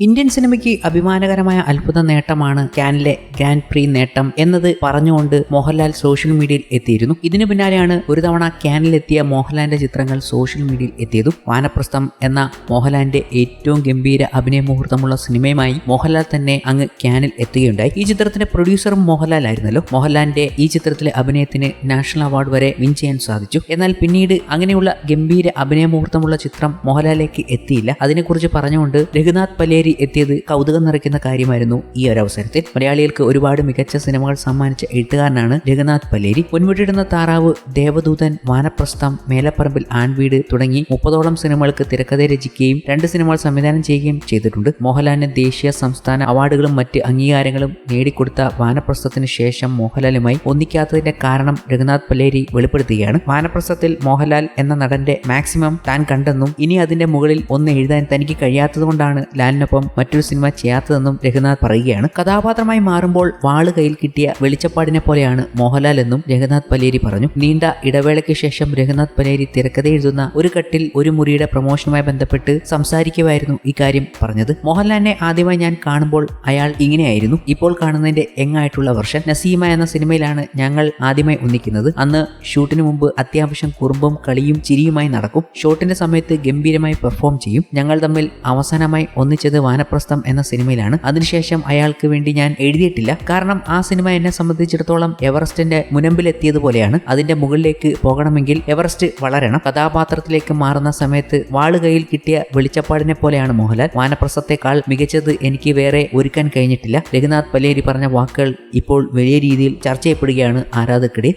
Indian സിനിമയ്ക്ക് അഭിമാനകരമായ അത്ഭുത നേട്ടമാണ് കാനിലെ ഗ്രാൻഡ് പ്രീ നേട്ടം എന്നത് പറഞ്ഞുകൊണ്ട് മോഹൻലാൽ സോഷ്യൽ മീഡിയയിൽ എത്തിയിരുന്നു. ഇതിനു പിന്നാലെയാണ് ഒരു തവണ കാനിലെത്തിയ മോഹൻലാലിന്റെ ചിത്രങ്ങൾ സോഷ്യൽ മീഡിയയിൽ എത്തിയതും. വാനപ്രസ്ഥം എന്ന മോഹൻലാലിന്റെ ഏറ്റവും ഗംഭീര അഭിനയ മുഹൂർത്തമുള്ള സിനിമയുമായി മോഹൻലാൽ തന്നെ അങ്ങ് ക്യാനിൽ എത്തുകയുണ്ടായി. ഈ ചിത്രത്തിന്റെ പ്രൊഡ്യൂസറും മോഹൻലാൽ ആയിരുന്നല്ലോ മോഹൻലാലിന്റെ ഈ ചിത്രത്തിലെ അഭിനയത്തിന് നാഷണൽ അവാർഡ് വരെ വിൻ ചെയ്യാൻ സാധിച്ചു. എന്നാൽ പിന്നീട് അങ്ങനെയുള്ള ഗംഭീര അഭിനയ മുഹൂർത്തമുള്ള ചിത്രം മോഹൻലാലിലേക്ക് എത്തിയില്ല. അതിനെക്കുറിച്ച് പറഞ്ഞുകൊണ്ട് രഘുനാഥ് പലേരി എത്തിയത് കൗതുകം നിറയ്ക്കുന്ന കാര്യമായിരുന്നു ഈ ഒരു അവസരത്തിൽ. മലയാളികൾക്ക് ഒരുപാട് മികച്ച സിനിമകൾ സമ്മാനിച്ച എഴുത്തുകാരനാണ് രഘുനാഥ് പലേരി പൊൻമുട്ടിടുന്ന താറാവ് ദേവദൂതൻ വാനപ്രസ്ഥം മേലപ്പറമ്പിൽ ആൺവീട് തുടങ്ങി മുപ്പതോളം സിനിമകൾക്ക് തിരക്കഥ രചിക്കുകയും രണ്ട് സിനിമകൾ സംവിധാനം ചെയ്യുകയും ചെയ്തിട്ടുണ്ട്. മോഹൻലാലിന് ദേശീയ സംസ്ഥാന അവാർഡുകളും മറ്റ് അംഗീകാരങ്ങളും നേടിക്കൊടുത്ത വാനപ്രസ്ഥത്തിന് ശേഷം മോഹൻലാലുമായി ഒന്നിക്കാത്തതിന്റെ കാരണം രഘുനാഥ് പലേരി വെളിപ്പെടുത്തുകയാണ്. വാനപ്രസ്ഥത്തിൽ മോഹൻലാൽ എന്ന നടന്റെ മാക്സിമം താൻ കണ്ടെന്നും ഇനി അതിന്റെ മുകളിൽ ഒന്ന് എഴുതാൻ തനിക്ക് കഴിയാത്തതുകൊണ്ടാണ് ലാലിനൊപ്പം മറ്റൊരു സിനിമ ചെയ്യാത്തതെന്നും രഘുനാഥ് പറയുകയാണ്. കഥാപാത്രമായി മാറുമ്പോൾ വാൾ കയ്യിൽ കിട്ടിയ വെളിച്ചപ്പാടിനെ പോലെയാണ് മോഹൻലാൽ എന്നും രഘുനാഥ് പലേരി പറഞ്ഞു. നീണ്ട ഇടവേളയ്ക്ക് ശേഷം രഘുനാഥ് പലേരി തിരക്കഥ എഴുതുന്ന ഒരു കട്ടിൽ ഒരു മുറിയുടെ പ്രൊമോഷനുമായി ബന്ധപ്പെട്ട് സംസാരിക്കുമായിരുന്നു ഇക്കാര്യം പറഞ്ഞത്. മോഹൻലാലിനെ ആദ്യമായി ഞാൻ കാണുമ്പോൾ അയാൾ ഇങ്ങനെയായിരുന്നു. ഇപ്പോൾ കാണുന്നതിന്റെ എങ്ങായിട്ടുള്ള വർഷൻ നസീമ എന്ന സിനിമയിലാണ് ഞങ്ങൾ ആദ്യമായി ഒന്നിക്കുന്നത്. അന്ന് ഷൂട്ടിന് മുമ്പ് അത്യാവശ്യം കുറുമ്പും കളിയും ചിരിയുമായി നടക്കും. ഷോട്ടിന്റെ സമയത്ത് ഗംഭീരമായി പെർഫോം ചെയ്യും. ഞങ്ങൾ തമ്മിൽ അവസാനമായി ഒന്നിച്ചത് വാനപ്രസ്ഥം എന്ന സിനിമയിലാണ്. അതിനുശേഷം അയാൾക്ക് വേണ്ടി ഞാൻ എഴുതിയിട്ടില്ല. കാരണം ആ സിനിമ എന്നെ സംബന്ധിച്ചിടത്തോളം എവറസ്റ്റിന്റെ മുനമ്പിലെത്തിയതുപോലെയാണ്. അതിന്റെ മുകളിലേക്ക് പോകണമെങ്കിൽ എവറസ്റ്റ് വളരണം. കഥാപാത്രത്തിലേക്ക് മാറുന്ന സമയത്ത് വാളുകയിൽ കിട്ടിയ വെളിച്ചപ്പാടിനെ പോലെയാണ് മോഹൻലാൽ. വാനപ്രസ്ഥത്തെക്കാൾ മികച്ചത് എനിക്ക് വേറെ ഒരുക്കാൻ കഴിഞ്ഞിട്ടില്ല. രഘുനാഥ് പലേരി പറഞ്ഞ വാക്കുകൾ ഇപ്പോൾ വലിയ രീതിയിൽ ചർച്ച ചെയ്യപ്പെടുകയാണ് ആരാധകർക്കിടയിൽ